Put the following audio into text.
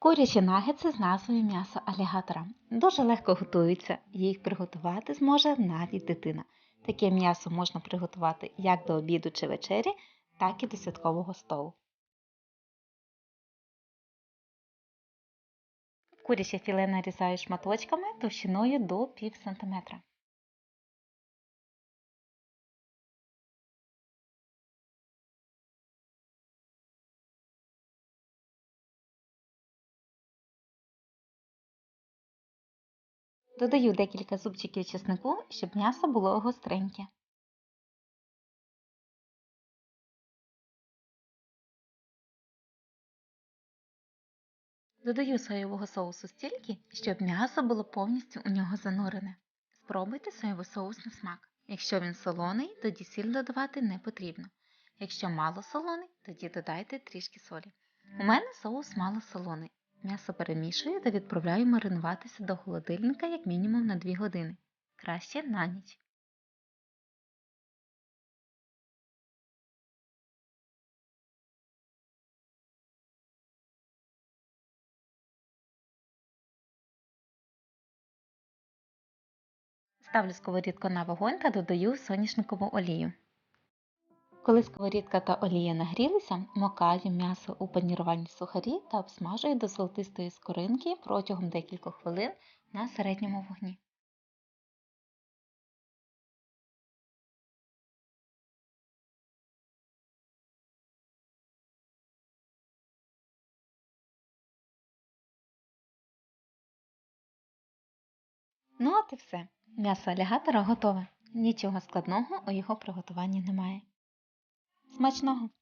Курячі нагетси з назвою м'ясо алігатора. Дуже легко готуються, їх приготувати зможе навіть дитина. Таке м'ясо можна приготувати як до обіду чи вечері, так і до святкового столу. Куряче філе нарізаю шматочками товщиною до пів сантиметра. Додаю декілька зубчиків чеснику, щоб м'ясо було гостреньке. Додаю соєвого соусу стільки, щоб м'ясо було повністю у нього занурене. Спробуйте соєвий соус на смак. Якщо він солоний, тоді сіль додавати не потрібно. Якщо мало солоний, тоді додайте трішки солі. У мене соус мало солоний. М'ясо перемішую та відправляю маринуватися до холодильника як мінімум на 2 години. Краще на ніч. Ставлю сковорідку на вогонь та додаю соняшникову олію. Коли сковорідка та олія нагрілися, макаю м'ясо у панірувальні сухарі та обсмажую до золотистої скоринки протягом декількох хвилин на середньому вогні. Ну от і все. М'ясо алігатора готове. Нічого складного у його приготуванні немає. मच है।